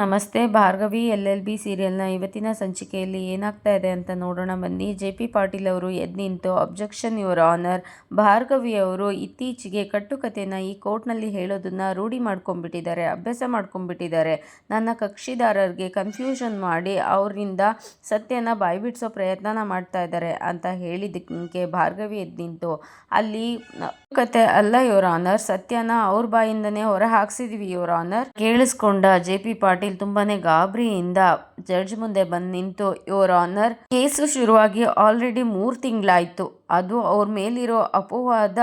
ನಮಸ್ತೆ, Bhargavi, L L B ಸೀರಿಯಲ್ನ ಇವತ್ತಿನ ಸಂಚಿಕೆಯಲ್ಲಿ ಏನಾಗ್ತಾ ಇದೆ ಅಂತ ನೋಡೋಣ ಬನ್ನಿ. ಜೆ ಪಿ ಪಾಟೀಲ್ ಅವರು ಎದ್ದು ನಿಂತು ಅಬ್ಜೆಕ್ಷನ್ ಯುವರ್ ಆನರ್. ಭಾರ್ಗವಿ ಅವರು ಇತ್ತೀಚೆಗೆ ಕಟ್ಟುಕತೆನ ಈ ಕೋರ್ಟ್ನಲ್ಲಿ ಹೇಳೋದನ್ನ ರೂಢಿ ಮಾಡ್ಕೊಂಡ್ಬಿಟ್ಟಿದ್ದಾರೆ, ಅಭ್ಯಾಸ ಮಾಡ್ಕೊಂಡ್ಬಿಟ್ಟಿದ್ದಾರೆ. ನನ್ನ ಕಕ್ಷಿದಾರರಿಗೆ ಕನ್ಫ್ಯೂಷನ್ ಮಾಡಿ ಅವರಿಂದ ಸತ್ಯನ ಬಾಯ್ಬಿಡಿಸೋ ಪ್ರಯತ್ನನ ಮಾಡ್ತಾ ಇದ್ದಾರೆ ಅಂತ ಹೇಳಿದ್ದಕ್ಕೆ ಭಾರ್ಗವಿ ಎದ್ದು ನಿಂತು. ಅಲ್ಲಿ ಕತೆ ಅಲ್ಲ ಯುವರ್ ಆನರ್, ಸತ್ಯನ ಅವ್ರ ಬಾಯಿಂದನೇ ಹೊರ ಹಾಕ್ಸಿದೀವಿ ಯುವರ್ ಆನರ್. ಕೇಳಿಸ್ಕೊಂಡ ಜೆ ಪಿ ಪಾಟೀಲ್ ತುಂಬಾನೇ ಗಾಬರಿಯಿಂದ ಜಡ್ಜ್ ಮುಂದೆ ಬಂದು ನಿಂತು ಯುವರ್ ಆನರ್ ಕೇಸು ಶುರುವಾಗಿ ಆಲ್ರೆಡಿ ಮೂರು ತಿಂಗಳಾಯ್ತು. ಅದು ಅವ್ರ ಮೇಲಿರೋ ಅಪವಾದ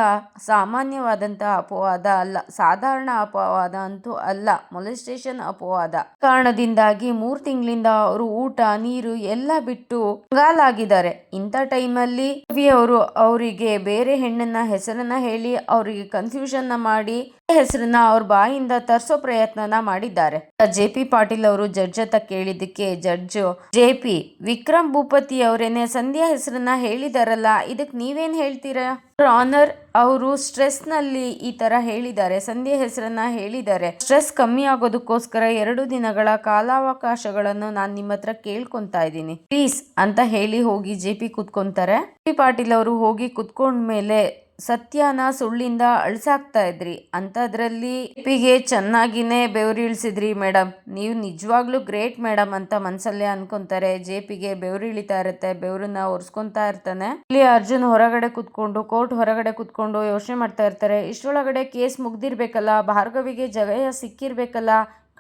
ಸಾಮಾನ್ಯವಾದಂತಹ ಅಪವಾದ ಅಲ್ಲ. ಸಾಧಾರಣ ಅಪವಾದ ಅಂತೂ ಅಲ್ಲ. ಮೊಲೆಸ್ಟೇಷನ್ ಅಪವಾದ. ಕಾರಣದಿಂದಾಗಿ ಮೂರ್ ತಿಂಗಳಿಂದ ಅವರು ಊಟ, ನೀರು ಎಲ್ಲ ಬಿಟ್ಟು ಕಂಗಾಲಾಗಿದ್ದಾರೆ ಇಂಥ ಟೈಮಲ್ಲಿ ರವಿ ಅವರು ಅವರಿಗೆ ಬೇರೆ ಹೆಣ್ಣನ್ನ, ಹೆಸರನ್ನ ಹೇಳಿ, ಅವರಿಗೆ ಕನ್ಫ್ಯೂಷನ್ ಮಾಡಿ ಹೆಸರನ್ನ ಅವ್ರ ಬಾಯಿಂದ ತರ್ಸೋ ಪ್ರಯತ್ನನ ಮಾಡಿದ್ದಾರೆ. ಜೆ ಪಿ ಪಾಟೀಲ್ ಅವರು ಜಡ್ಜ್ ಹತ್ರ ಕೇಳಿದ್ದಕ್ಕೆ judge. J P Vikram Bhupathi ಅವರೇನೆ Sandhya ಹೆಸರನ್ನ ಹೇಳಿದಾರಲ್ಲ ಇದಕ್ಕೆ ನೀವೇನ್ ಹೇಳ್ತೀರಾ? ಆನರ್ ಅವರು ಸ್ಟ್ರೆಸ್ನಲ್ಲಿ ಈ ತರ ಹೇಳಿದ್ದಾರೆ, ಸಂಧ್ಯಾ ಹೆಸರನ್ನ ಹೇಳಿದ್ದಾರೆ. ಸ್ಟ್ರೆಸ್ ಕಮ್ಮಿ ಆಗೋದಕ್ಕೋಸ್ಕರ ಎರಡು ದಿನಗಳ ಕಾಲಾವಕಾಶಗಳನ್ನು ನಾನು ನಿಮ್ಮ ಹತ್ರ ಕೇಳ್ಕೊಂತಾ ಇದ್ದೀನಿ. ಪ್ಲೀಸ್ ಅಂತ ಹೇಳಿ ಹೋಗಿ ಜೆ ಪಿ ಕುತ್ಕೊಂತಾರೆ. ಪಾಟೀಲ್ ಅವರು ಹೋಗಿ ಕುತ್ಕೊಂಡ್ಮೇಲೆ ಸತ್ಯನ ಸುಳ್ಳಿಂದ ಅಳ್ಸಾಕ್ತಾ ಇದ್ರಿ. ಅಂಥದ್ರಲ್ಲಿ ಪಿಗೆ ಚೆನ್ನಾಗಿನೇ ಬೆವರಿಳಿಸಿದ್ರಿ ಮೇಡಮ್ ನೀವು ನಿಜವಾಗ್ಲೂ ಗ್ರೇಟ್ ಮೇಡಮ್ ಅಂತ ಮನ್ಸಲ್ಲೇ ಅನ್ಕೊಂತಾರೆ. ಜೆ ಪಿಗೆ ಬೆವರು ಇಳಿತಾ ಇರುತ್ತೆ, ಬೆವರನ್ನ ಒರೆಸ್ಕೊಂತಾ ಇರ್ತಾನೆ. ಇಲ್ಲಿ ಅರ್ಜುನ್ ಹೊರಗಡೆ ಕುತ್ಕೊಂಡು, ಕೋರ್ಟ್ ಹೊರಗಡೆ ಕುತ್ಕೊಂಡು ಯೋಚನೆ ಮಾಡ್ತಾ ಇರ್ತಾರೆ. ಇಷ್ಟರೊಳಗಡೆ ಕೇಸ್ ಮುಗ್ದಿರ್ಬೇಕಲ್ಲ, ಭಾರ್ಗವಿಗೆ ಜಯ ಸಿಕ್ಕಿರ್ಬೇಕಲ್ಲ,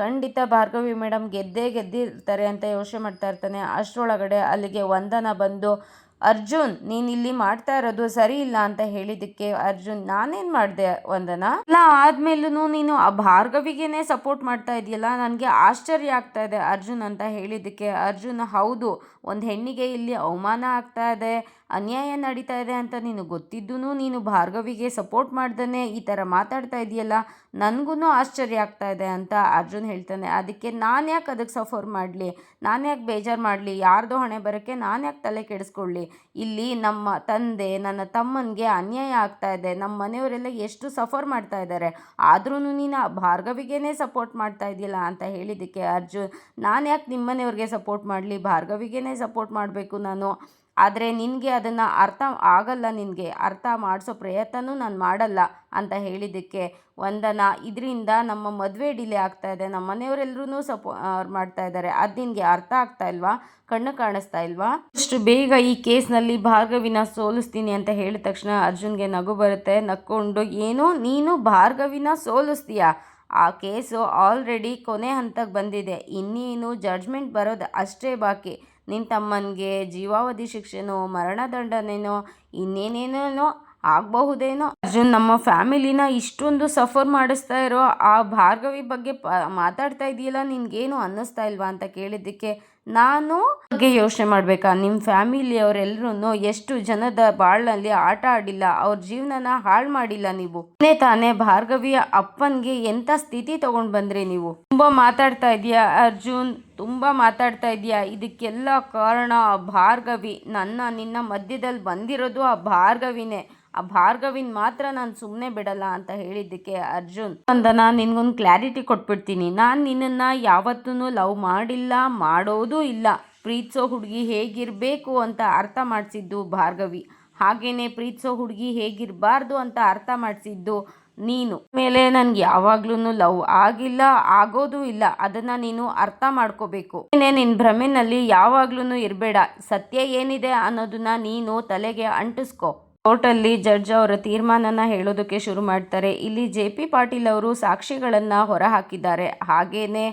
ಖಂಡಿತ ಭಾರ್ಗವಿ ಮೇಡಮ್ ಗೆದ್ದೇ ಗೆದ್ದಿರ್ತಾರೆ ಅಂತ ಯೋಚನೆ ಮಾಡ್ತಾ ಇರ್ತಾನೆ. ಅಷ್ಟರೊಳಗಡೆ ಅಲ್ಲಿಗೆ ವಂದನ ಬಂದು ಅರ್ಜುನ್, ನೀನ್ ಇಲ್ಲಿ ಮಾಡ್ತಾ ಇರೋದು ಸರಿ ಇಲ್ಲ ಅಂತ ಹೇಳಿದಕ್ಕೆ ಅರ್ಜುನ್, ನಾನೇನ್ ಮಾಡ್ದೆ ವಂದನ? ಇಲ್ಲ ಆದ್ಮೇಲೂ ನೀನು ಆ ಭಾರ್ಗವಿಗೇನೆ ಸಪೋರ್ಟ್ ಮಾಡ್ತಾ ಇದೆಯಲ್ಲ, ನನಗೆ ಆಶ್ಚರ್ಯ ಆಗ್ತಾ ಇದೆ ಅರ್ಜುನ್ ಅಂತ ಹೇಳಿದಕ್ಕೆ ಅರ್ಜುನ್, ಹೌದು ಒಂದು ಹೆಣ್ಣಿಗೆ ಇಲ್ಲಿ ಅವಮಾನ ಆಗ್ತಾ ಇದೆ, ಅನ್ಯಾಯ ನಡೀತಾ ಇದೆ ಅಂತ ನೀನು ಗೊತ್ತಿದ್ದೂ ನೀನು ಭಾರ್ಗವಿಗೆ ಸಪೋರ್ಟ್ ಮಾಡ್ದೇ ಈ ಥರ ಮಾತಾಡ್ತಾ ಇದೆಯಲ್ಲ ನನಗೂ ಆಶ್ಚರ್ಯ ಆಗ್ತಾ ಇದೆ ಅಂತ ಅರ್ಜುನ್ ಹೇಳ್ತಾನೆ. ಅದಕ್ಕೆ ನಾನು ಯಾಕೆ ಅದಕ್ಕೆ ಸಫರ್ ಮಾಡಲಿ? ನಾನು ಯಾಕೆ ಬೇಜಾರು ಮಾಡಲಿ? ಯಾರ್ದೋ ಹೊಣೆ ಬರೋಕ್ಕೆ ನಾನು ಯಾಕೆ ತಲೆ ಕೆಡಿಸ್ಕೊಳ್ಳಿ? ಇಲ್ಲಿ ನಮ್ಮ ತಂದೆ, ನನ್ನ ತಮ್ಮನಿಗೆ ಅನ್ಯಾಯ ಆಗ್ತಾ ಇದೆ. ನಮ್ಮ ಮನೆಯವರೆಲ್ಲ ಎಷ್ಟು ಸಫರ್ ಮಾಡ್ತಾ ಇದ್ದಾರೆ. ಆದ್ರೂ ನೀನು ಆ ಭಾರ್ಗವಿಗೇನೆ ಸಪೋರ್ಟ್ ಮಾಡ್ತಾ ಇದೆಯಲ್ಲ ಅಂತ ಹೇಳಿದ್ದಕ್ಕೆ ಅರ್ಜುನ್, ನಾನು ಯಾಕೆ ನಿಮ್ಮ ಮನೆಯವ್ರಿಗೆ ಸಪೋರ್ಟ್ ಮಾಡಲಿ? ಭಾರ್ಗವಿಗೇನೆ ಸಪೋರ್ಟ್ ಮಾಡಬೇಕು ನಾನು. ಆದರೆ ನಿನಗೆ ಅದನ್ನು ಅರ್ಥ ಆಗಲ್ಲ ನಿನಗೆ. ಅರ್ಥ ಮಾಡಿಸೋ ಪ್ರಯತ್ನನೂ ನಾನು ಮಾಡಲ್ಲ ಅಂತ ಹೇಳಿದ್ದಕ್ಕೆ ವಂದನ. ಇದರಿಂದ ನಮ್ಮ ಮದುವೆ ಡಿಲೇ ಆಗ್ತಾ ಇದೆ. ನಮ್ಮ ಮನೆಯವರೆಲ್ಲರೂ ಸಪೋ ಮಾಡ್ತಾ ಇದ್ದಾರೆ. ಅದು ನಿನಗೆ ಅರ್ಥ ಆಗ್ತಾ ಇಲ್ವಾ? ಕಣ್ಣು ಕಾಣಿಸ್ತಾ ಇಲ್ವಾ? ಅಷ್ಟು ಬೇಗ ಈ ಕೇಸ್ನಲ್ಲಿ ಭಾರ್ಗವಿನ ಸೋಲಿಸ್ತೀನಿ ಅಂತ ಹೇಳಿದ ತಕ್ಷಣ ಅರ್ಜುನ್ಗೆ ನಗು ಬರುತ್ತೆ. ನಕ್ಕೊಂಡು, ಏನು ನೀನು ಭಾರ್ಗವಿನ ಸೋಲಿಸ್ತೀಯಾ? ಆ ಕೇಸು ಆಲ್ರೆಡಿ ಕೊನೆ ಹಂತಕ್ಕೆ ಬಂದಿದೆ. ಇನ್ನೇನು ಜಡ್ಜ್ಮೆಂಟ್ ಬರೋದು ಅಷ್ಟೇ ಬಾಕಿ. ನಿನ್ನ ತಮ್ಮನಿಗೆ ಜೀವಾವಧಿ ಶಿಕ್ಷೆನೋ ಮರಣದಂಡನೆನೋ ಇನ್ನೇನೇನೇನೋ ಆಗಬಹುದೇನೋ? ಅರ್ಜುನ್ ನಮ್ಮ ಫ್ಯಾಮಿಲಿನ ಇಷ್ಟೊಂದು ಸಫರ್ ಮಾಡಿಸ್ತಾ ಇರೋ ಆ ಭಾರ್ಗವಿ ಬಗ್ಗೆ ಪ, ಮಾತಾಡ್ತಾ ಇದೆಯಲ್ಲ, ನಿನ್ಗೇನು ಅನ್ನಿಸ್ತಾ ಇಲ್ವಾ ಅಂತ ಕೇಳಿದ್ದಕ್ಕೆ ನಾನು ಬಗ್ಗೆ ಯೋಚನೆ ಮಾಡಬೇಕಾ? ನಿಮ್ಮ ಫ್ಯಾಮಿಲಿಯವರೆಲ್ಲರೂ ಎಷ್ಟು ಜನದ ಬಾಳ್ನಲ್ಲಿ ಆಟ ಆಡಿಲ್ಲ, ಅವ್ರ ಜೀವನನ ಹಾಳು ಮಾಡಿಲ್ಲ ನೀವು. ಇನ್ನೇ ತಾನೇ ಭಾರ್ಗವಿಯ ಅಪ್ಪನಿಗೆ ಎಂಥ ಸ್ಥಿತಿ ತಗೊಂಡು ಬಂದ್ರಿ ನೀವು? ತುಂಬ ಮಾತಾಡ್ತಾ ಇದೆಯಾ ಅರ್ಜುನ್, ತುಂಬ ಮಾತಾಡ್ತಾ ಇದೆಯಾ. ಇದಕ್ಕೆಲ್ಲ ಕಾರಣ ಆ ಭಾರ್ಗವಿ. ನನ್ನ ನಿನ್ನ ಮಧ್ಯದಲ್ಲಿ ಬಂದಿರೋದು ಆ ಭಾರ್ಗವಿನೇ. ಆ ಭಾರ್ಗವಿನ್ ಮಾತ್ರ ನಾನು ಸುಮ್ಮನೆ ಬಿಡಲ್ಲ ಅಂತ ಹೇಳಿದ್ದಕ್ಕೆ ಅರ್ಜುನ್ ಒಂದನ ನಿನ್ಗೊಂದು ಕ್ಲಾರಿಟಿ ಕೊಟ್ಬಿಡ್ತೀನಿ. ನಾನು ನಿನ್ನನ್ನು ಯಾವತ್ತೂ ಲವ್ ಮಾಡಿಲ್ಲ, ಮಾಡೋದೂ ಇಲ್ಲ. ಪ್ರೀತಿಸೋ ಹುಡುಗಿ ಹೇಗಿರಬೇಕು ಅಂತ ಅರ್ಥ ಮಾಡಿಸಿದ್ದು ಭಾರ್ಗವಿ. ಹಾಗೇನೆ ಪ್ರೀತಿಸೋ ಹುಡುಗಿ ಹೇಗಿರಬಾರ್ದು ಅಂತ ಅರ್ಥ ಮಾಡಿಸಿದ್ದು ನೀನು. ಮೇಲೆ ನನಗೆ ಯಾವಾಗ್ಲೂ ಲವ್ ಆಗಿಲ್ಲ, ಆಗೋದು ಇಲ್ಲ. ಅದನ್ನ ನೀನು ಅರ್ಥ ಮಾಡ್ಕೋಬೇಕು. ನಿನ್ನ ಭ್ರಮೆನಲ್ಲಿ ಯಾವಾಗ್ಲೂ ಇರಬೇಡ. ಸತ್ಯ ಏನಿದೆ ಅನ್ನೋದನ್ನ ನೀನು ತಲೆಗೆ ಅಂಟಿಸ್ಕೊ. ಕೋರ್ಟಲ್ಲಿ ಜಡ್ಜ್ ಅವರ ತೀರ್ಮಾನನ ಹೇಳೋದಕ್ಕೆ ಶುರು ಮಾಡ್ತಾರೆ. ಇಲ್ಲಿ ಜೆ ಪಿ ಪಾಟೀಲ್ ಅವರು ಸಾಕ್ಷಿಗಳನ್ನು ಹೊರಹಾಕಿದ್ದಾರೆ. ಹಾಗೇನೆ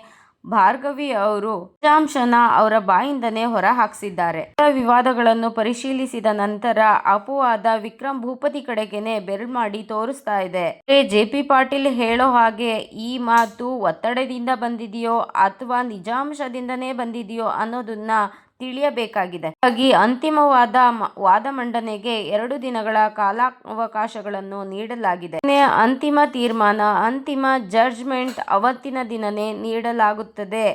ಭಾರ್ಗವಿ ಅವರು ನಿಜಾಂಶನ ಅವರ ಬಾಯಿಂದನೇ ಹೊರ ಹಾಕ್ಸಿದ್ದಾರೆ ವಿವಾದಗಳನ್ನು ಪರಿಶೀಲಿಸಿದ ನಂತರ ಅಪವಾದ ವಿಕ್ರಮ್ ಭೂಪತಿ ಕಡೆಗೇನೆ ಬೆರಳು ಮಾಡಿ ತೋರಿಸ್ತಾ ಇದೆ. ಜೆ ಪಿ ಪಾಟೀಲ್ ಹೇಳೋ ಹಾಗೆ ಈ ಮಾತು ಒತ್ತಡದಿಂದ ಬಂದಿದೆಯೋ ಅಥವಾ ನಿಜಾಂಶದಿಂದನೇ ಬಂದಿದೆಯೋ ಅನ್ನೋದನ್ನ ತಿಳಿಯಬೇಕಾಗಿದೆ. ಹಾಗಾಗಿ ಅಂತಿಮವಾದ ವಾದ ಮಂಡನೆಗೆ ಎರಡು ದಿನಗಳ ಕಾಲಾವಕಾಶಗಳನ್ನು ನೀಡಲಾಗಿದೆ. ಅಂತಿಮ ತೀರ್ಮಾನ, ಅಂತಿಮ ಜಡ್ಜ್ಮೆಂಟ್ ಅವತ್ತಿನ ದಿನನೇ ನೀಡಲಾಗುತ್ತದೆ.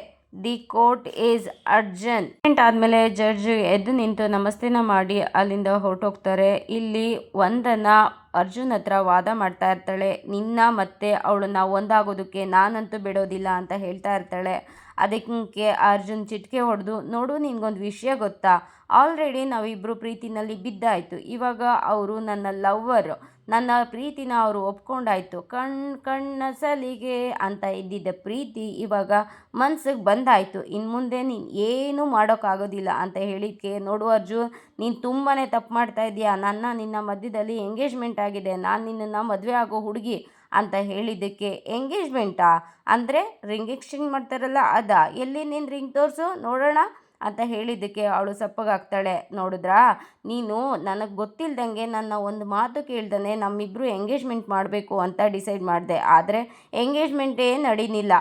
The court is urgent. ಆದ್ಮೇಲೆ ಜಡ್ಜ್ ಎದ್ದು ನಿಂತು ನಮಸ್ತೆನ ಮಾಡಿ ಅಲ್ಲಿಂದ ಹೊರಟೋಗ್ತಾರೆ. ಇಲ್ಲಿ ಒಂದನ್ನ ಅರ್ಜುನ್ ಹತ್ರ ವಾದ ಮಾಡ್ತಾ ಇರ್ತಾಳೆ. ನಿನ್ನ ಮತ್ತೆ ಅವಳನ್ನ ಒಂದಾಗೋದಕ್ಕೆ ನಾನಂತೂ ಬಿಡೋದಿಲ್ಲ ಅಂತ ಹೇಳ್ತಾ ಇರ್ತಾಳೆ. ಅದಕ್ಕೆ ಅರ್ಜುನ್ ಚಿಟಿಕೆ ಹೊಡೆದು, ನೋಡು ನಿನಗೊಂದು ವಿಷಯ ಗೊತ್ತಾ? ಆಲ್ರೆಡಿ ನಾವಿಬ್ಬರು ಪ್ರೀತಿನಲ್ಲಿ ಬಿದ್ದಾಯಿತು. ಇವಾಗ ಅವರು ನನ್ನ ಲವ್ವರು ನನ್ನ ಪ್ರೀತಿನ ಅವರು ಒಪ್ಕೊಂಡಾಯಿತು. ಕಣ್, ಕಣ್ಣ ಸಲಿಗೆ ಅಂತ ಇದ್ದಿದ್ದ ಪ್ರೀತಿ ಇವಾಗ ಮನ್ಸಿಗೆ ಬಂದಾಯಿತು. ಇನ್ನು ಮುಂದೆ ನೀನು ಏನೂ ಮಾಡೋಕ್ಕಾಗೋದಿಲ್ಲ ಅಂತ ಹೇಳಿಕ್ಕೆ ನೋಡು ಅರ್ಜುನ್, ನೀನು ತುಂಬಾ ತಪ್ಪು ಮಾಡ್ತಾ ಇದೀಯಾ? ನನ್ನ ನಿನ್ನ ಮಧ್ಯದಲ್ಲಿ ಎಂಗೇಜ್ಮೆಂಟ್ ಆಗಿದೆ. ನಾನು ನಿನ್ನನ್ನು ಮದುವೆ ಆಗೋ ಹುಡುಗಿ. ಅಂತ ಹೇಳಿದ್ದಕ್ಕೆ ಎಂಗೇಜ್ಮೆಂಟಾ? ಅಂದರೆ ರಿಂಗ್ ಎಕ್ಸ್ಚೇಂಜ್ ಮಾಡ್ತಾರಲ್ಲ, ಅದಾ? ಎಲ್ಲಿ ನೀನು ರಿಂಗ್ ತೋರಿಸು? ನೋಡೋಣ ಅಂತ ಹೇಳಿದ್ದಕ್ಕೆ ಅವಳು ಸಪ್ಪಗಾಗ್ತಾಳೆ. ನೋಡಿದ್ರಾ? ನೀನು ನನಗೆ ಗೊತ್ತಿಲ್ದಂಗೆ ನನ್ನ ಒಂದು ಮಾತು ಕೇಳ್ದನೆ ನಮ್ಮಿಬ್ಬರು ಎಂಗೇಜ್ಮೆಂಟ್ ಮಾಡಬೇಕು ಅಂತ ಡಿಸೈಡ್ ಮಾಡಿದೆ. ಆದರೆ ಎಂಗೇಜ್ಮೆಂಟೇ ನಡೀನಿಲ್ಲ.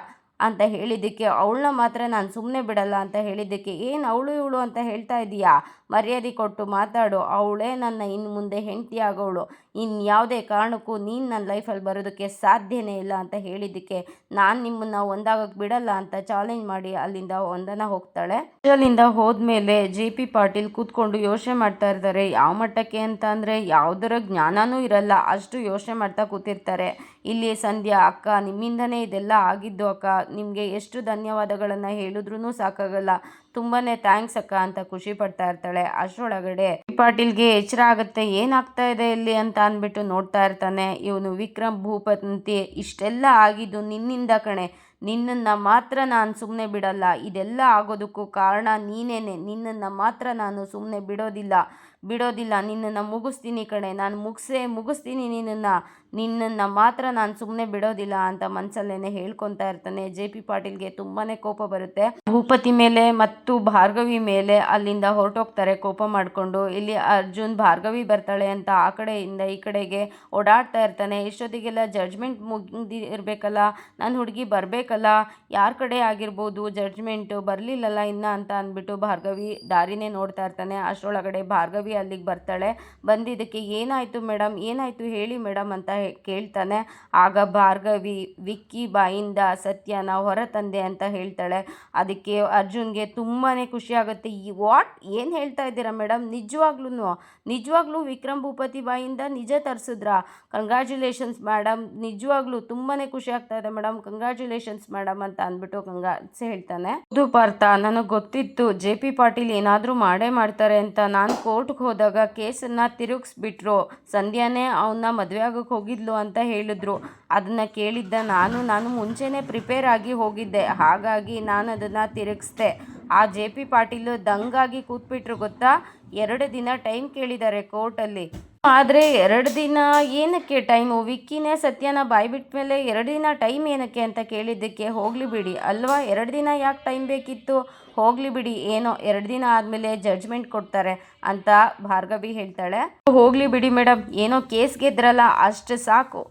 ಅಂತ ಹೇಳಿದ್ದಕ್ಕೆ ಅವಳನ್ನ ಮಾತ್ರ ನಾನು ಸುಮ್ಮನೆ ಬಿಡಲ್ಲ ಅಂತ ಹೇಳಿದ್ದಕ್ಕೆ, ಏನು ಅವಳು ಇವಳು ಅಂತ ಹೇಳ್ತಾ ಇದೀಯಾ? ಮರ್ಯಾದೆ ಕೊಟ್ಟು ಮಾತಾಡು. ಅವಳೇ ನನ್ನ ಇನ್ನು ಮುಂದೆ ಹೆಂಡತಿ ಆಗೋಳು. ಇನ್ನು ಯಾವುದೇ ಕಾರಣಕ್ಕೂ ನೀನು ನನ್ನ ಲೈಫಲ್ಲಿ ಬರೋದಕ್ಕೆ ಸಾಧ್ಯನೇ ಇಲ್ಲ ಅಂತ ಹೇಳಿದ್ದಕ್ಕೆ, ನಾನು ನಿಮ್ಮನ್ನು ಒಂದಾಗಕ್ಕೆ ಬಿಡಲ್ಲ ಅಂತ ಚಾಲೆಂಜ್ ಮಾಡಿ ಅಲ್ಲಿಂದ ಒಂದನ ಹೋಗ್ತಾಳೆ. ಅಲ್ಲಿಂದ ಹೋದ್ಮೇಲೆ ಜೆ ಪಿ ಪಾಟೀಲ್ ಕೂತ್ಕೊಂಡು ಯೋಚನೆ ಮಾಡ್ತಾ ಇರ್ತಾರೆ, ಯಾವ ಮಟ್ಟಕ್ಕೆ ಅಂತ ಅಂದರೆ ಯಾವುದರ ಜ್ಞಾನನೂ ಇರಲ್ಲ. ಅಷ್ಟು ಯೋಚನೆ ಮಾಡ್ತಾ ಕೂತಿರ್ತಾರೆ. ಇಲ್ಲಿ ಸಂಧ್ಯಾ, ಅಕ್ಕ, ನಿಮ್ಮಿಂದನೇ ಇದೆಲ್ಲ ಆಗಿದ್ದು ಅಕ್ಕ, ನಿಮಗೆ ಎಷ್ಟು ಧನ್ಯವಾದಗಳನ್ನು ಹೇಳಿದ್ರೂ ಸಾಕಾಗಲ್ಲ. ತುಂಬಾ ಥ್ಯಾಂಕ್ಸ್ ಅಕ್ಕ ಅಂತ ಖುಷಿ ಪಡ್ತಾ ಇರ್ತಾಳೆ. ಅಷ್ಟರೊಳಗಡೆ ಪಾಟೀಲ್ಗೆ ಎಚ್ಚರ ಆಗುತ್ತೆ, ಏನಾಗ್ತಾ ಇದೆ ಇಲ್ಲಿ ಅಂತ ಅಂದ್ಬಿಟ್ಟು ನೋಡ್ತಾ ಇರ್ತಾನೆ. ಇವನು ವಿಕ್ರಮ್ ಭೂಪತಿ, ಇಷ್ಟೆಲ್ಲ ಆಗಿದ್ದು ನಿನ್ನಿಂದ ಕಣೆ. ನಿನ್ನನ್ನು ಮಾತ್ರ ನಾನು ಸುಮ್ಮನೆ ಬಿಡಲ್ಲ. ಇದೆಲ್ಲ ಆಗೋದಕ್ಕೂ ಕಾರಣ ನೀನೇನೆ. ನಿನ್ನನ್ನು ಮಾತ್ರ ನಾನು ಸುಮ್ಮನೆ ಬಿಡೋದಿಲ್ಲ. ಬಿಡೋದಿಲ್ಲ, ನಿನ್ನನ್ನು ಮುಗಿಸ್ತೀನಿ ಕಣೆ. ನಾನು ಮುಗಿಸೇ, ಮುಗಿಸ್ತೀನಿ ನಿನ್ನನ್ನು. ನಿನ್ನನ್ನು ಮಾತ್ರ ನಾನು ಸುಮ್ಮನೆ ಬಿಡೋದಿಲ್ಲ ಅಂತ ಮನಸ್ಸಲ್ಲೇನೆ ಹೇಳ್ಕೊತಾ ಇರ್ತಾನೆ. ಜೆ ಪಿ ಪಾಟೀಲ್ಗೆ ತುಂಬಾ ಕೋಪ ಬರುತ್ತೆ. ಭೂಪತಿ ಮೇಲೆ ಮತ್ತು ಭಾರ್ಗವಿ ಮೇಲೆ ಅಲ್ಲಿಂದ ಹೊರಟೋಗ್ತಾರೆ ಕೋಪ ಮಾಡಿಕೊಂಡು. ಇಲ್ಲಿ ಅರ್ಜುನ್ ಭಾರ್ಗವಿ ಬರ್ತಾಳೆ ಅಂತ ಆ ಕಡೆಯಿಂದ ಈ ಕಡೆಗೆ ಓಡಾಡ್ತಾ ಇರ್ತಾನೆ. ಇಷ್ಟೊತ್ತಿಗೆಲ್ಲ ಜಡ್ಜ್ಮೆಂಟ್ ಮುಗಿದಿರ್ಬೇಕಲ್ಲ? ನನ್ನ ಹುಡುಗಿ ಬರಬೇಕಲ್ಲ? ಯಾರ ಕಡೆ ಆಗಿರ್ಬೋದು ಜಡ್ಜ್ಮೆಂಟು ಬರಲಿಲ್ಲಲ್ಲ ಇನ್ನ ಅಂತ ಅಂದ್ಬಿಟ್ಟು ಭಾರ್ಗವಿ ದಾರಿನೇ ನೋಡ್ತಾ ಇರ್ತಾನೆ. ಅಷ್ಟರೊಳಗಡೆ ಭಾರ್ಗವಿ ಅಲ್ಲಿಗೆ ಬರ್ತಾಳೆ. ಬಂದಿದ್ದಕ್ಕೆ, ಏನಾಯಿತು ಮೇಡಮ್ ಏನಾಯಿತು ಹೇಳಿ ಮೇಡಮ್ ಅಂತ ಕೇಳ್ತಾನೆ. ಆಗ ಭಾರ್ಗವಿ, ವಿಕ್ಕಿ ಬಾಯಿಂದ ಸತ್ಯನ ಹೊರತಂದೆ ಅಂತ ಹೇಳ್ತಾಳೆ. ಅದಕ್ಕೆ ಅರ್ಜುನ್ಗೆ ತುಂಬಾ ಖುಷಿ ಆಗುತ್ತೆ. ಈ ವಾಟ್? ಏನು ಹೇಳ್ತಾ ಇದ್ದೀರಾ ಮೇಡಮ್ ನಿಜವಾಗ್ಲೂ ನಿಜವಾಗ್ಲೂ ವಿಕ್ರಮ್ ಭೂಪತಿ ಬಾಯಿಂದ ನಿಜ ತರಿಸಿದ್ರಾ? ಕಂಗ್ರ್ಯಾಚುಲೇಷನ್ಸ್ ಮೇಡಮ್ ನಿಜವಾಗ್ಲೂ ತುಂಬಾ ಖುಷಿ ಆಗ್ತಾ ಇದೆ ಮೇಡಮ್ ಕಂಗ್ರ್ಯಾಚುಲೇಷನ್ಸ್ ಮೇಡಮ್ ಅಂತ ಅಂದ್ಬಿಟ್ಟು ಕಂಗ್ರಾಟ್ಸ್ ಹೇಳ್ತಾನೆ. ಹೌದು ಪಾರ್ಥ, ನನಗೆ ಗೊತ್ತಿತ್ತು. ಜೆ ಪಿ ಪಾಟೀಲ್ ಏನಾದರೂ ಮಾಡೇ ಮಾಡ್ತಾರೆ ಅಂತ ನಾನು ಕೋರ್ಟ್ಗೆ ಹೋದಾಗ ಕೇಸನ್ನು ತಿರುಗಿಸ್ಬಿಟ್ರು. ಸಂಧ್ಯಾನೇ ಅವನ್ನ ಮದುವೆ ಆಗೋಕ್ಕೆ ಹೋಗಿದ್ಲು ಅಂತ ಹೇಳಿದ್ರು. ಅದನ್ನು ಕೇಳಿದ್ದ ನಾನು ನಾನು ಮುಂಚೆನೇ ಪ್ರಿಪೇರ್ ಆಗಿ ಹೋಗಿದ್ದೆ. ಹಾಗಾಗಿ ನಾನು ಅದನ್ನು ತಿರುಗಿಸ್ದೆ. ಆ ಜೆ ಪಿ ಪಾಟೀಲು ದಂಗಾಗಿ ಕೂತ್ಬಿಟ್ರು ಗೊತ್ತಾ? ಎರಡು ದಿನ ಟೈಮ್ ಕೇಳಿದ್ದಾರೆ ಕೋರ್ಟಲ್ಲಿ ಆದರೆ ಎರಡು ದಿನ ಏನಕ್ಕೆ ಟೈಮು ವಿಕ್ಕಿನೇ ಸತ್ಯನ ಬಾಯ್ಬಿಟ್ಟ ಮೇಲೆ ಎರಡು ದಿನ ಟೈಮ್ ಏನಕ್ಕೆ ಅಂತ ಕೇಳಿದ್ದಕ್ಕೆ ಹೋಗಲಿ ಬಿಡಿ. ಅಲ್ವಾ? ಎರಡು ದಿನ ಯಾಕೆ ಟೈಮ್ ಬೇಕಿತ್ತು? ಹೋಗಲಿ ಬಿಡಿ, ಏನೋ ಎರಡು ದಿನ ಆದಮೇಲೆ ಜಡ್ಜ್ಮೆಂಟ್ ಕೊಡ್ತಾರೆ ಅಂತ ಭಾರ್ಗವಿ ಹೇಳ್ತಾಳೆ. ಹೋಗ್ಲಿ ಬಿಡಿ ಮೇಡಮ್ ಏನೋ ಕೇಸ್ ಗೆದ್ರಲ್ಲ, ಅಷ್ಟು ಸಾಕು.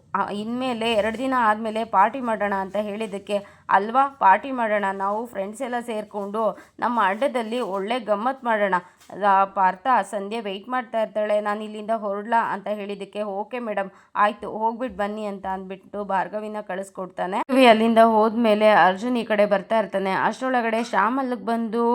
ಇನ್ಮೇಲೆ ಎರಡು ದಿನ ಆದಮೇಲೆ ಪಾರ್ಟಿ ಮಾಡೋಣ ಅಂತ ಹೇಳಿದ್ದಕ್ಕೆ, ಅಲ್ವಾ, ಪಾರ್ಟಿ ಮಾಡೋಣ, ನಾವು ಫ್ರೆಂಡ್ಸ್ ಎಲ್ಲ ಸೇರಿಕೊಂಡು ನಮ್ಮ ಅಡ್ಡದಲ್ಲಿ ಒಳ್ಳೆ ಗಮ್ಮತ್ ಮಾಡೋಣ. ಪಾರ್ಥ, ಸಂಧ್ಯೆ ವೆಯ್ಟ್ ಮಾಡ್ತಾ ಇರ್ತಾಳೆ, ನಾನು ಇಲ್ಲಿಂದ ಹೊರಡ್ಲಾ ಅಂತ ಹೇಳಿದ್ದಕ್ಕೆ, ಓಕೆ ಮೇಡಮ್ ಆಯ್ತು ಹೋಗ್ಬಿಟ್ಟು ಬನ್ನಿ ಅಂತ ಅಂದ್ಬಿಟ್ಟು ಭಾರ್ಗವಿನ ಕಳಿಸ್ಕೊಡ್ತಾನೆ. ಅಲ್ಲಿಂದ ಹೋದ್ಮೇಲೆ ಅರ್ಜುನ್ ಈ ಕಡೆ ಬರ್ತಾ ಇರ್ತಾನೆ. ಅಷ್ಟರೊಳಗಡೆ ಶ್ಯಾಮ್ ಬಂದು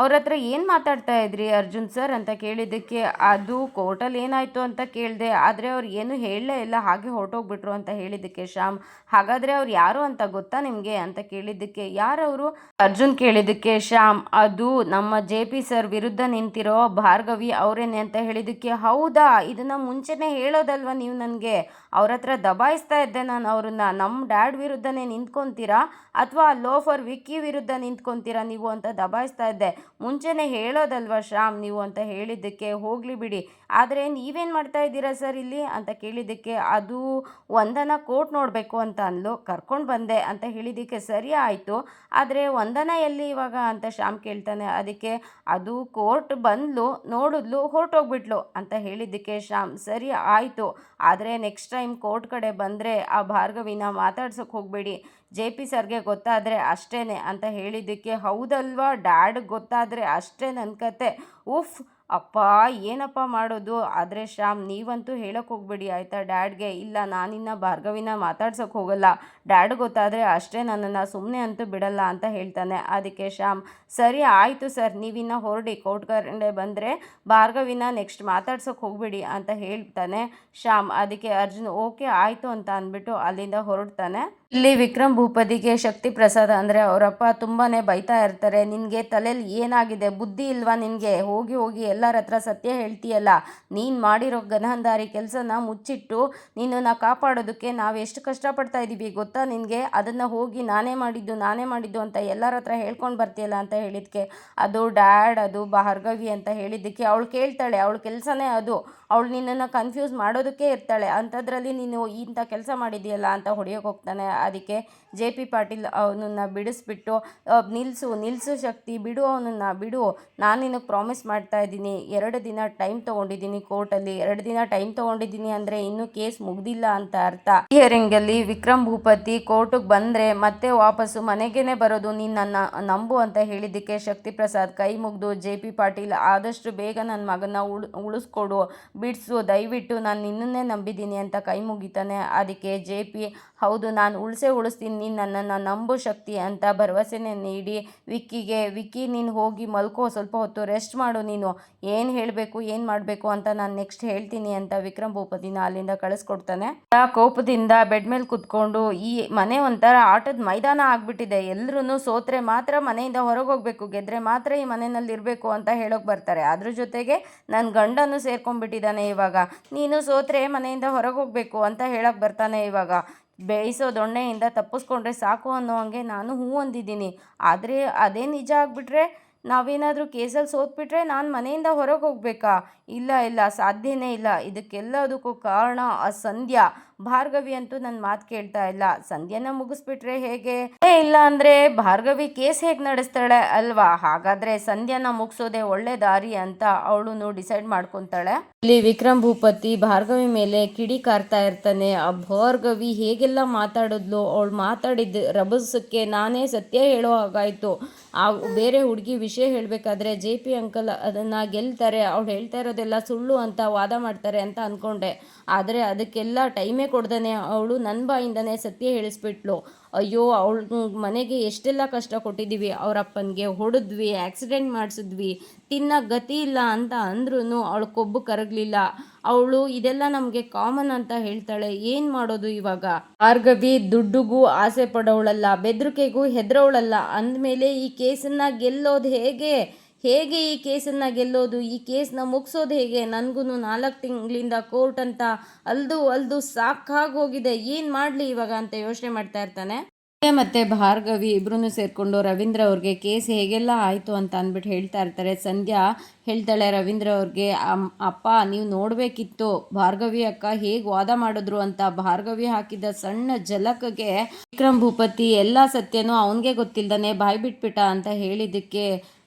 ಅವ್ರ ಹತ್ರ ಏನು ಮಾತಾಡ್ತಾ ಇದ್ರಿ ಅರ್ಜುನ್ ಸರ್ ಅಂತ ಕೇಳಿದ್ದಕ್ಕೆ, ಅದು ಕೋರ್ಟಲ್ಲಿ ಏನಾಯಿತು ಅಂತ ಕೇಳಿದೆ, ಆದರೆ ಅವ್ರು ಏನು ಹೇಳಲೇ ಇಲ್ಲ, ಹಾಗೆ ಹೊರಟೋಗ್ಬಿಟ್ರು ಅಂತ ಹೇಳಿದ್ದಕ್ಕೆ ಶ್ಯಾಮ್. ಹಾಗಾದರೆ ಅವ್ರು ಯಾರು ಅಂತ ಗೊತ್ತಾ ನಿಮಗೆ? ಅಂತ ಕೇಳಿದ್ದಕ್ಕೆ ಯಾರವರು ಅರ್ಜುನ್ ಕೇಳಿದ್ದಕ್ಕೆ, ಶ್ಯಾಮ್, ಅದು ನಮ್ಮ ಜೆ ಪಿ ಸರ್ ವಿರುದ್ಧ ನಿಂತಿರೋ ಭಾರ್ಗವಿ ಅವರೇನೆ ಅಂತ ಹೇಳಿದ್ದಕ್ಕೆ, ಹೌದಾ? ಇದನ್ನು ಮುಂಚೆನೇ ಹೇಳೋದಲ್ವ ನೀವು ನನಗೆ? ಅವ್ರ ಹತ್ರ ದಬಾಯಿಸ್ತಾ ಇದ್ದೆ ನಾನು ಅವ್ರನ್ನ. ನಮ್ಮ ಡ್ಯಾಡ್ ವಿರುದ್ಧನೇ ನಿಂತ್ಕೊತೀರಾ? ಅಥವಾ ಲೋಫರ್ ವಿಕ್ಕಿ ವಿರುದ್ಧ ನಿಂತ್ಕೊತೀರಾ ನೀವು? ಅಂತ ದಬಾಯಿಸ್ತಾ ಇದ್ದೆ. ಮುಂಚೆನೇ ಹೇಳೋದಲ್ವ ಶ್ಯಾಮ್ ನೀವು ಅಂತ ಹೇಳಿದ್ದಕ್ಕೆ ಹೋಗಲಿ ಬಿಡಿ. ಆದರೆ ನೀವೇನು ಮಾಡ್ತಾ ಇದ್ದೀರಾ ಸರ್ ಇಲ್ಲಿ ಅಂತ ಕೇಳಿದ್ದಕ್ಕೆ, ಅದು ವಂದನ ಕೋರ್ಟ್ ನೋಡಬೇಕು ಅಂತ ಅಂದ್ಲು, ಕರ್ಕೊಂಡು ಬಂದೆ ಅಂತ ಹೇಳಿದ್ದಕ್ಕೆ ಸರಿ ಆಯಿತು. ಆದರೆ ಒಂದನ ಎಲ್ಲಿ ಇವಾಗ ಅಂತ ಶ್ಯಾಮ್ ಕೇಳ್ತಾನೆ, ಅದಕ್ಕೆ ಅದು ಕೋರ್ಟ್ ಬಂದ್ಲು, ನೋಡಿದ್ಲು, ಹೊರಟೋಗ್ಬಿಟ್ಲು ಅಂತ ಹೇಳಿದ್ದಕ್ಕೆ ಶ್ಯಾಮ್ ಸರಿ ಆಯಿತು. ಆದರೆ ನೆಕ್ಸ್ಟ್ ಟೈಮ್ ಕೋರ್ಟ್ ಕಡೆ ಬಂದರೆ ಆ ಭಾರ್ಗವಿನ ಮಾತಾಡ್ಸೋಕೆ ಹೋಗಬೇಡಿ. ಜೆ ಪಿ ಸರ್ಗೆ ಗೊತ್ತಾದರೆ ಅಷ್ಟೇ ಅಂತ ಹೇಳಿದ್ದಕ್ಕೆ, ಹೌದಲ್ವಾ, ಡ್ಯಾಡ್ ಗೊತ್ತಾದರೆ ಅಷ್ಟೇ ನನ್ನ ಕತೆ. ಉಫ್ ಅಪ್ಪ, ಏನಪ್ಪ ಮಾಡೋದು? ಆದರೆ ಶ್ಯಾಮ್, ನೀವಂತೂ ಹೇಳೋಕೆ ಹೋಗಬೇಡಿ ಆಯಿತಾ? ಡ್ಯಾಡ್ಗೆ, ಇಲ್ಲ, ನಾನಿನ್ನು ಭಾರ್ಗವಿನ ಮಾತಾಡ್ಸೋಕೆ ಹೋಗಲ್ಲ. ಡ್ಯಾಡ್ ಗೊತ್ತಾದರೆ ಅಷ್ಟೇ ನನ್ನನ್ನು ಸುಮ್ಮನೆ ಅಂತೂ ಬಿಡಲ್ಲ ಅಂತ ಹೇಳ್ತಾನೆ. ಅದಕ್ಕೆ ಶ್ಯಾಮ್, ಸರಿ ಆಯಿತು ಸರ್, ನೀವಿನ್ನು ಹೊರಡಿ, ಕೋರ್ಟ್ ಕಡೆ ಬಂದರೆ ಭಾರ್ಗವಿನ ನೆಕ್ಸ್ಟ್ ಮಾತಾಡ್ಸೋಕೆ ಹೋಗ್ಬಿಡಿ ಅಂತ ಹೇಳ್ತಾನೆ ಶ್ಯಾಮ್. ಅದಕ್ಕೆ ಅರ್ಜುನ್, ಓಕೆ, ಆಯಿತು ಅಂತ ಅಂದ್ಬಿಟ್ಟು ಅಲ್ಲಿಂದ ಹೊರಡ್ತಾನೆ. ಇಲ್ಲಿ ವಿಕ್ರಮ್ ಭೂಪದಿಗೆ ಶಕ್ತಿ ಪ್ರಸಾದ್ ಅಂದರೆ ಅವರಪ್ಪ ತುಂಬಾ ಬೈತಾ ಇರ್ತಾರೆ. ನಿನಗೆ ತಲೆಯಲ್ಲಿ ಏನಾಗಿದೆ? ಬುದ್ಧಿ ಇಲ್ವಾ ನಿನಗೆ? ಹೋಗಿ ಹೋಗಿ ಎಲ್ಲರ ಹತ್ರ ಸತ್ಯ ಹೇಳ್ತೀಯಲ್ಲ? ನೀನು ಮಾಡಿರೋ ಗನಹಂದಾರಿ ಕೆಲಸನ ಮುಚ್ಚಿಟ್ಟು ನಿನ್ನನ್ನು ಕಾಪಾಡೋದಕ್ಕೆ ನಾವು ಎಷ್ಟು ಕಷ್ಟಪಡ್ತಾ ಇದ್ದೀವಿ ಗೊತ್ತಾ? ನಿನಗೆ ಅದನ್ನು ಹೋಗಿ ನಾನೇ ಮಾಡಿದ್ದು ನಾನೇ ಮಾಡಿದ್ದು ಅಂತ ಎಲ್ಲರ ಹತ್ರ ಹೇಳ್ಕೊಂಡು ಬರ್ತೀಯಲ್ಲ ಅಂತ ಹೇಳಿದ್ದಕ್ಕೆ ಅದು ಡ್ಯಾಡ್, ಅದು ಭಾರ್ಗವಿ ಅಂತ ಹೇಳಿದ್ದಕ್ಕೆ ಅವಳು ಕೇಳ್ತಾಳೆ, ಅವಳ ಕೆಲಸನೇ ಅದು. ಅವಳು ನಿನ್ನನ್ನು ಕನ್ಫ್ಯೂಸ್ ಮಾಡೋದಕ್ಕೆ ಇರ್ತಾಳೆ. ಅಂಥದ್ರಲ್ಲಿ ನೀನು ಇಂಥ ಕೆಲಸ ಮಾಡಿದೆಯಲ್ಲ ಅಂತ ಹೊಡೆಯೋಕೆ ಹೋಗ್ತಾನೆ. ಅದಕ್ಕೆ ಜೆ ಪಿ ಪಾಟೀಲ್ ಅವನನ್ನು ಬಿಡಿಸ್ಬಿಟ್ಟು ನಿಲ್ಲಿಸು ನಿಲ್ಲಿಸು ಶಕ್ತಿ, ಬಿಡು ಅವನನ್ನು, ಬಿಡು. ನಾನು ನಿನಗೆ ಪ್ರಾಮಿಸ್ ಮಾಡ್ತಾ ಇದ್ದೀನಿ. ಎರಡು ದಿನ ಟೈಮ್ ತೊಗೊಂಡಿದ್ದೀನಿ ಕೋರ್ಟಲ್ಲಿ. ಎರಡು ದಿನ ಟೈಮ್ ತೊಗೊಂಡಿದ್ದೀನಿ ಅಂದರೆ ಇನ್ನೂ ಕೇಸ್ ಮುಗ್ದಿಲ್ಲ ಅಂತ ಅರ್ಥ. ಹಿಯರಿಂಗಲ್ಲಿ ವಿಕ್ರಮ್ ಭೂಪತಿ ಕೋರ್ಟಿಗೆ ಬಂದರೆ ಮತ್ತೆ ವಾಪಸ್ಸು ಮನೆಗೇನೆ ಬರೋದು, ನೀನು ನಂಬು ಅಂತ ಹೇಳಿದ್ದಕ್ಕೆ ಶಕ್ತಿ ಪ್ರಸಾದ್ ಕೈ ಮುಗಿದು, ಜೆ ಪಿ ಪಾಟೀಲ್ ಆದಷ್ಟು ಬೇಗ ನನ್ನ ಮಗನ ಉಳ್, ಉಳಿಸ್ಕೊಡು, ಬಿಡಿಸು, ದಯವಿಟ್ಟು ನಾನು ನಿನ್ನನ್ನೇ ನಂಬಿದ್ದೀನಿ ಅಂತ ಕೈ ಮುಗಿತಾನೆ. ಅದಕ್ಕೆ ಜೆ ಪಿ, ಹೌದು, ನಾನು ಉಳಿಸೇ ಉಳಿಸ್ತೀನಿ, ನೀನು ನನ್ನನ್ನು ನಂಬು ಶಕ್ತಿ ಅಂತ ಭರವಸೆನೇ ನೀಡಿ, ವಿಕ್ಕಿಗೆ, ವಿಕ್ಕಿ ನೀನು ಹೋಗಿ ಮಲ್ಕೋ, ಸ್ವಲ್ಪ ಹೊತ್ತು ರೆಸ್ಟ್ ಮಾಡು ನೀನು. ಏನು ಹೇಳಬೇಕು, ಏನು ಮಾಡಬೇಕು ಅಂತ ನಾನು ನೆಕ್ಸ್ಟ್ ಹೇಳ್ತೀನಿ ಅಂತ ವಿಕ್ರಮ್ ಭೂಪತಿನ ಅಲ್ಲಿಂದ ಕಳಿಸ್ಕೊಡ್ತಾನೆ. ಆ ಕೋಪದಿಂದ ಬೆಡ್ ಮೇಲೆ ಕುತ್ಕೊಂಡು ಈ ಮನೆ ಒಂಥರ ಆಟದ ಮೈದಾನ ಆಗಿಬಿಟ್ಟಿದೆ. ಎಲ್ಲರೂ ಸೋತ್ರೆ ಮಾತ್ರ ಮನೆಯಿಂದ ಹೊರಗೆ ಹೋಗಬೇಕು ಗೆದ್ದರೆ ಮಾತ್ರ ಈ ಮನೆಯಲ್ಲಿ ಇರಬೇಕು ಅಂತ ಹೇಳೋಕೆ ಬರ್ತಾರೆ. ಅದ್ರ ಜೊತೆಗೆ ನನ್ನ ಗಂಡನು ಸೇರ್ಕೊಂಡ್ಬಿಟ್ಟಿದ್ದಾನೆ ಇವಾಗ. ನೀನು ಸೋತ್ರೆ ಮನೆಯಿಂದ ಹೊರಗೆ ಹೋಗಬೇಕು ಅಂತ ಹೇಳೋಕೆ ಬರ್ತಾನೆ ಇವಾಗ. ಬೇಯಿಸೋ ದೊಣ್ಣೆಯಿಂದ ತಪ್ಪಿಸ್ಕೊಂಡ್ರೆ ಸಾಕು ಅನ್ನೋ ಹಂಗೆ ನಾನು ಹೂ ಅಂದಿದ್ದೀನಿ. ಆದರೆ ಅದೇ ನಿಜ ಆಗಿಬಿಟ್ರೆ ನಾವೇನಾದರೂ ಕೇಸಲ್ಲಿ ಸೋತ್ಬಿಟ್ರೆ ನಾನು ಮನೆಯಿಂದ ಹೊರಗೆ ಹೋಗ್ಬೇಕಾ? ಇಲ್ಲ ಇಲ್ಲ, ಸಾಧ್ಯನೇ ಇಲ್ಲ. ಇದಕ್ಕೆಲ್ಲದಕ್ಕೂ ಕಾರಣ ಆ ಸಂಧ್ಯಾ ಭಾರ್ಗವಿ ಅಂತೂ ನನ್ನ ಮಾತು ಕೇಳ್ತಾ ಇಲ್ಲ. ಸಂಧ್ಯಾನ ಮುಗಿಸ್ಬಿಟ್ರೆ ಹೇಗೆ? ಇಲ್ಲ ಅಂದರೆ ಭಾರ್ಗವಿ ಕೇಸ್ ಹೇಗೆ ನಡೆಸ್ತಾಳೆ ಅಲ್ವಾ? ಹಾಗಾದರೆ ಸಂಧ್ಯಾನ ಮುಗಿಸೋದೇ ಒಳ್ಳೆ ದಾರಿ ಅಂತ ಅವಳು ಡಿಸೈಡ್ ಮಾಡ್ಕೊತಾಳೆ. ಇಲ್ಲಿ ವಿಕ್ರಮ್ ಭೂಪತಿ ಭಾರ್ಗವಿ ಮೇಲೆ ಕಿಡಿ ಕಾರ್ತಾ ಇರ್ತಾನೆ. ಆ ಭಾರ್ಗವಿ ಹೇಗೆಲ್ಲ ಮಾತಾಡಿದ್ಲು? ಅವಳು ಮಾತಾಡಿದ ರಭಸಕ್ಕೆ ನಾನೇ ಸತ್ಯ ಹೇಳೋ ಹಾಗಾಯಿತು. ಆ ಬೇರೆ ಹುಡುಗಿ ವಿಷಯ ಹೇಳಬೇಕಾದ್ರೆ, ಜೆ ಪಿ ಅಂಕಲ್ ಅದನ್ನು ಗೆಲ್ತಾರೆ, ಅವ್ಳು ಹೇಳ್ತಾ ಇರೋದೆಲ್ಲ ಸುಳ್ಳು ಅಂತ ವಾದ ಮಾಡ್ತಾರೆ ಅಂತ ಅಂದ್ಕೊಂಡೆ ಆದರೆ ಅದಕ್ಕೆಲ್ಲ ಟೈಮೇ ಕೊಡ್ದೇ ಅವಳು. ನನ್ನ ಬಾಯಿಂದನೇ ಸತ್ಯ ಹೇಳಿಸ್ಬಿಟ್ಲು. ಅಯ್ಯೋ ಅವಳು ಮನೆಗೆ ಎಷ್ಟೆಲ್ಲ ಕಷ್ಟ ಕೊಟ್ಟಿದ್ದೀವಿ. ಅವರಪ್ಪನಿಗೆ ಹೊಡೆದ್ವಿ ಆಕ್ಸಿಡೆಂಟ್ ಮಾಡಿಸಿದ್ವಿ. ತಿನ್ನೋ ಗತಿ ಇಲ್ಲ ಅಂತ ಅಂದ್ರೂ ಅವಳು ಕೊಬ್ಬು ಕರಗಲಿಲ್ಲ. ಅವಳು ಇದೆಲ್ಲ ನಮಗೆ ಕಾಮನ್ ಅಂತ ಹೇಳ್ತಾಳೆ. ಏನು ಮಾಡೋದು ಇವಾಗ? ಭಾರ್ಗವಿ ದುಡ್ಡುಗೂ ಆಸೆ ಪಡೋಳಲ್ಲ, ಬೆದರಿಕೆಗೂ ಹೆದರೋಳಲ್ಲ. ಅಂದಮೇಲೆ ಈ ಕೇಸನ್ನು ಗೆಲ್ಲೋದು ಹೇಗೆ? ಹೇಗೆ ಈ ಕೇಸನ್ನು ಗೆಲ್ಲೋದು? ಈ ಕೇಸನ್ನ ಮುಗಿಸೋದು ಹೇಗೆ? ನನಗೂ ನಾಲ್ಕು ತಿಂಗಳಿಂದ ಕೋರ್ಟ್ ಅಂತ ಅಲ್ದು ಅಲ್ದು ಸಾಕಾಗೋಗಿದೆ ಏನು ಮಾಡಲಿ ಇವಾಗ ಅಂತ ಯೋಚನೆ ಮಾಡ್ತಾ ಇರ್ತಾನೆ. ಮತ್ತೆ ಭಾರ್ಗವಿ ಇಬ್ರು ಸೇರಿಕೊಂಡು ರವೀಂದ್ರ ಅವ್ರಿಗೆ ಕೇಸ್ ಹೇಗೆಲ್ಲ ಆಯಿತು ಅಂತ ಅಂದ್ಬಿಟ್ಟು ಹೇಳ್ತಾ ಇರ್ತಾರೆ. ಸಂಧ್ಯಾ ಹೇಳ್ತಾಳೆ, ರವೀಂದ್ರ ಅವ್ರಿಗೆ ಅಪ್ಪ, ನೀವು ನೋಡಬೇಕಿತ್ತು. ಭಾರ್ಗವಿ ಅಕ್ಕ ಹೇಗೆ ವಾದ ಮಾಡಿದ್ರು ಅಂತ ಭಾರ್ಗವಿ ಹಾಕಿದ ಸಣ್ಣ ಜಲಕಗೆ ವಿಕ್ರಮ್ ಭೂಪತಿ ಎಲ್ಲ ಸತ್ಯನೂ ಅವನಿಗೆ ಗೊತ್ತಿಲ್ದಾನೆ ಬಾಯಿ ಬಿಟ್ಬಿಟ್ಟ ಅಂತ ಹೇಳಿದ್ದಕ್ಕೆ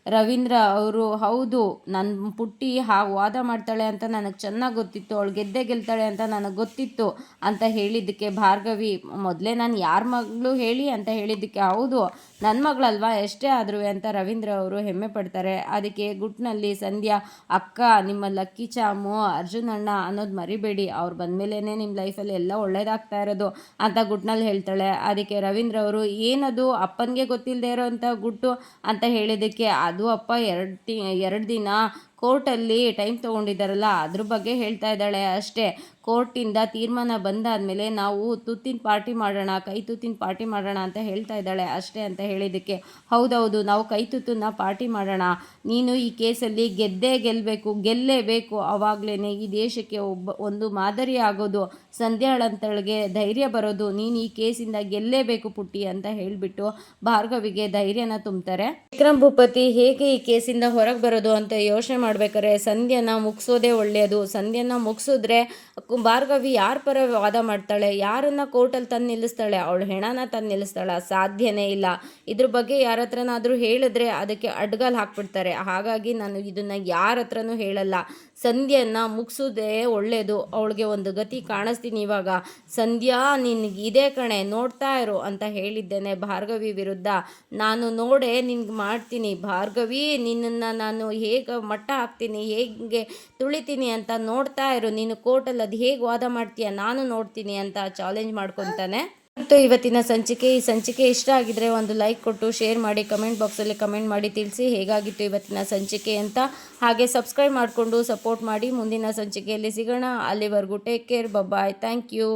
ರವೀಂದ್ರ ಅವರು, ಹೌದು ನನ್ನ ಪುಟ್ಟಿ ಹಾ ವಾದ ಮಾಡ್ತಾಳೆ ಅಂತ ನನಗೆ ಚೆನ್ನಾಗಿ ಗೊತ್ತಿತ್ತು, ಅವಳು ಗೆದ್ದೆ ಗೆಲ್ತಾಳೆ ಅಂತ ನನಗೆ ಗೊತ್ತಿತ್ತು ಅಂತ ಹೇಳಿದ್ದಕ್ಕೆ ಭಾರ್ಗವಿ, ಮೊದಲೇ ನಾನು ಯಾರ ಮಗಳು ಹೇಳಿ? ಅಂತ ಹೇಳಿದ್ದಕ್ಕೆ, ಹೌದು ನನ್ನ ಮಗಳಲ್ವಾ? ಎಷ್ಟೇ ಆದರೂ ಅಂತ ರವೀಂದ್ರ ಅವರು ಹೆಮ್ಮೆ ಪಡ್ತಾರೆ. ಅದಕ್ಕೆ ಗುಟ್ನಲ್ಲಿ ಸಂಧ್ಯಾ, ಅಕ್ಕ, ನಿಮ್ಮ ಲಕ್ಕಿ ಚಾಮು, ಅರ್ಜುನ್ ಅಣ್ಣ ಅನ್ನೋದು ಮರಿಬೇಡಿ. ಅವ್ರು ಬಂದಮೇಲೇ ನಿಮ್ಮ ಲೈಫಲ್ಲಿ ಎಲ್ಲ ಒಳ್ಳೇದಾಗ್ತಾ ಇರೋದು ಅಂತ ಗುಟ್ನಲ್ಲಿ ಹೇಳ್ತಾಳೆ. ಅದಕ್ಕೆ ರವೀಂದ್ರ ಅವರು, ಏನದು? ಅಪ್ಪನಿಗೆ ಗೊತ್ತಿಲ್ಲದೆ ಇರೋವಂಥ ಗುಟ್ಟು? ಅಂತ ಹೇಳಿದ್ದಕ್ಕೆ, ಅದು ಅಪ್ಪ, ಎರಡು ಎರಡು ದಿನ ಕೋರ್ಟಲ್ಲಿ ಟೈಮ್ ತೊಗೊಂಡಿದ್ದಾರಲ್ಲ, ಅದ್ರ ಬಗ್ಗೆ ಹೇಳ್ತಾ ಇದ್ದಾಳೆ ಅಷ್ಟೇ. ಕೋರ್ಟಿಂದ ತೀರ್ಮಾನ ಬಂದಾದಮೇಲೆ ನಾವು ತುತ್ತಿನ ಪಾರ್ಟಿ ಮಾಡೋಣ, ಕೈ ತುತ್ತಿನ ಪಾರ್ಟಿ ಮಾಡೋಣ ಅಂತ ಹೇಳ್ತಾ ಇದ್ದಾಳೆ ಅಷ್ಟೇ ಅಂತ ಹೇಳಿದ್ದಕ್ಕೆ. ಹೌದೌದು, ನಾವು ಕೈ ತುತ್ತನ್ನ ಪಾರ್ಟಿ ಮಾಡೋಣ. ನೀನು ಈ ಕೇಸಲ್ಲಿ ಗೆದ್ದೇ ಗೆಲ್ಲಬೇಕು ಗೆಲ್ಲೇಬೇಕು. ಆವಾಗಲೇ ಈ ದೇಶಕ್ಕೆ ಒಬ್ಬ, ಒಂದು ಮಾದರಿ ಆಗೋದು. ಸಂಧ್ಯಾಳಂತಳಿಗೆ ಧೈರ್ಯ ಬರೋದು. ನೀನು ಈ ಕೇಸಿಂದ ಗೆಲ್ಲೇಬೇಕು ಪುಟ್ಟಿ ಅಂತ ಹೇಳಿಬಿಟ್ಟು ಭಾರ್ಗವಿಗೆ ಧೈರ್ಯನ ತುಂಬ್ತಾರೆ. ವಿಕ್ರಮ್ ಭೂಪತಿ ಹೇಗೆ ಈ ಕೇಸಿಂದ ಹೊರಗೆ ಬರೋದು ಅಂತ ಯೋಚನೆ ಮಾಡ್ಬೇಕಾದ್ರೆ ಸಂಧ್ಯನ ಮುಗಿಸೋದೇ ಒಳ್ಳೆಯದು. ಸಂಧ್ಯನ ಮುಗಿಸಿದ್ರೆ ಭಾರ್ಗವಿ ಯಾರ ಪರ ವಾದ ಮಾಡ್ತಾಳೆ? ಯಾರನ್ನ ಕೋರ್ಟಲ್ಲಿ ತಂದು ನಿಲ್ಲಿಸ್ತಾಳೆ? ಅವಳು ಹೆಣನ ತಂದು ನಿಲ್ಲಿಸ್ತಾಳೆ? ಸಾಧ್ಯನೇ ಇಲ್ಲ. ಇದ್ರ ಬಗ್ಗೆ ಯಾರ ಹತ್ರನಾದರೂ ಹೇಳಿದ್ರೆ ಅದಕ್ಕೆ ಅಡ್ಗಾಲ್ ಹಾಕ್ಬಿಡ್ತಾರೆ. ಹಾಗಾಗಿ ನಾನು ಇದನ್ನು ಯಾರ ಹತ್ರನೂ ಹೇಳಲ್ಲ. ಸಂಧ್ಯನ ಮುಗಿಸೋದೇ ಒಳ್ಳೆಯದು ಅವಳಿಗೆ ಒಂದು ಗತಿ ಕಾಣಿಸ್ತೀನಿ ಇವಾಗ. ಸಂಧ್ಯಾ ನಿನಗೆ ಇದೇ ಕಣೆ, ನೋಡ್ತಾ ಇರು ಅಂತ ಹೇಳಿದ್ದೇನೆ ಭಾರ್ಗವಿ ವಿರುದ್ಧ. ನಾನು ನೋಡೆ ನಿನ್ಗೆ ಮಾಡ್ತೀನಿ. ಭಾರ್ಗವಿ, ನಿನ್ನನ್ನು ನಾನು ಹೇಗೆ ಮಟ್ಟ ಹಾಕ್ತೀನಿ, ಹೇಗೆ ತುಳಿತೀನಿ ಅಂತ ನೋಡ್ತಾ ಇರು. ನೀನು ಕೋರ್ಟಲ್ಲಿ ಅದು ಹೇಗೆ ವಾದ ಮಾಡ್ತೀಯ? ನಾನು ನೋಡ್ತೀನಿ ಅಂತ ಚಾಲೆಂಜ್ ಮಾಡ್ಕೊತಾನೆ. ಮತ್ತು ಇವತ್ತಿನ ಸಂಚಿಕೆ, ಈ ಸಂಚಿಕೆ ಇಷ್ಟ ಆಗಿದ್ರೆ ಒಂದು ಲೈಕ್ ಕೊಟ್ಟು ಶೇರ್ ಮಾಡಿ ಕಮೆಂಟ್ ಬಾಕ್ಸಲ್ಲಿ ಕಮೆಂಟ್ ಮಾಡಿ ತಿಳಿಸಿ ಹೇಗಾಗಿತ್ತು ಇವತ್ತಿನ ಸಂಚಿಕೆ ಅಂತ. ಹಾಗೆ ಸಬ್ಸ್ಕ್ರೈಬ್ ಮಾಡಿಕೊಂಡು ಸಪೋರ್ಟ್ ಮಾಡಿ ಮುಂದಿನ ಸಂಚಿಕೆಯಲ್ಲಿ ಸಿಗೋಣ. ಅಲ್ಲಿವರೆಗೂ take care bye bye thank you